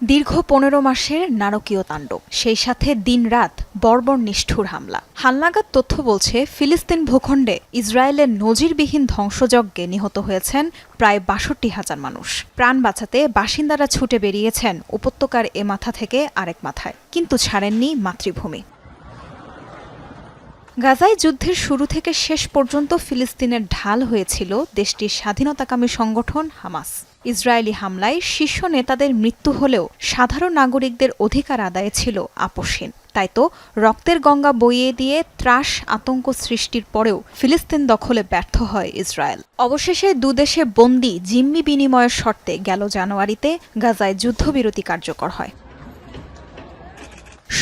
দীর্ঘ পনেরো মাসের নারকীয় তাণ্ডব। সেই সাথে দিনরাত বর্বর নিষ্ঠুর হামলা। হালনাগাদ তথ্য বলছে, ফিলিস্তিন ভূখণ্ডে ইসরায়েলের নজিরবিহীন ধ্বংসযজ্ঞে নিহত হয়েছেন প্রায় বাষট্টি হাজার মানুষ। প্রাণ বাঁচাতে বাসিন্দারা ছুটে বেরিয়েছেন উপত্যকার এ মাথা থেকে আরেক মাথায়, কিন্তু ছাড়েননি মাতৃভূমি। গাজায় যুদ্ধের শুরু থেকে শেষ পর্যন্ত ফিলিস্তিনের ঢাল হয়েছিল দেশটির স্বাধীনতাকামী সংগঠন হামাস। ইসরায়েলি হামলায় শীর্ষ নেতাদের মৃত্যু হলেও সাধারণ নাগরিকদের অধিকার আদায়ে ছিল আপোষহীন। তাই তো রক্তের গঙ্গা বইয়ে দিয়ে ত্রাস আতঙ্ক সৃষ্টির পরেও ফিলিস্তিন দখলে ব্যর্থ হয় ইসরায়েল। অবশেষে দুদেশে বন্দি জিম্মি বিনিময়ের শর্তে গেল জানুয়ারিতে গাজায় যুদ্ধবিরতি কার্যকর হয়।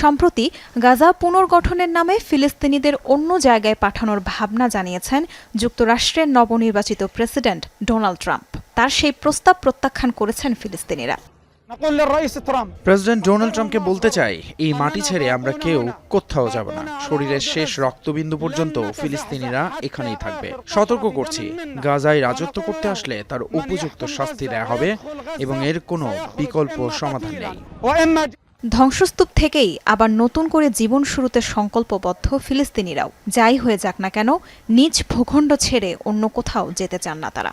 সম্প্রতি গাজা পুনর্গঠনের নামে ফিলিস্তিনিদের অন্য জায়গায় পাঠানোর ভাবনা জানিয়েছেন যুক্তরাষ্ট্রের নবনির্বাচিত প্রেসিডেন্ট ডোনাল্ড ট্রাম্প। তার সেই প্রস্তাব প্রত্যাখ্যান করেছেন ফিলিস্তিনিরা। প্রেসিডেন্ট ডোনাল্ড ট্রাম্পকে বলতে চাই এই মাটি ছেড়ে আমরা কেউ কোথাও যাব না। শরীরের শেষ রক্তবিন্দু পর্যন্ত ফিলিস্তিনিরা এখানেই থাকবে। সতর্ক করছি গাজায় রাজত্ব করতে আসলে তার উপযুক্ত শাস্তি দেয়া হবে এবং এর কোনো বিকল্প সমাধান নেই। ধ্বংসস্তূপ থেকেই আবার নতুন করে জীবন শুরুতে সংকল্পবদ্ধ ফিলিস্তিনিরাও। যাই হয়ে যাক না কেন নিজ ভূখণ্ড ছেড়ে অন্য কোথাও যেতে চান না তারা।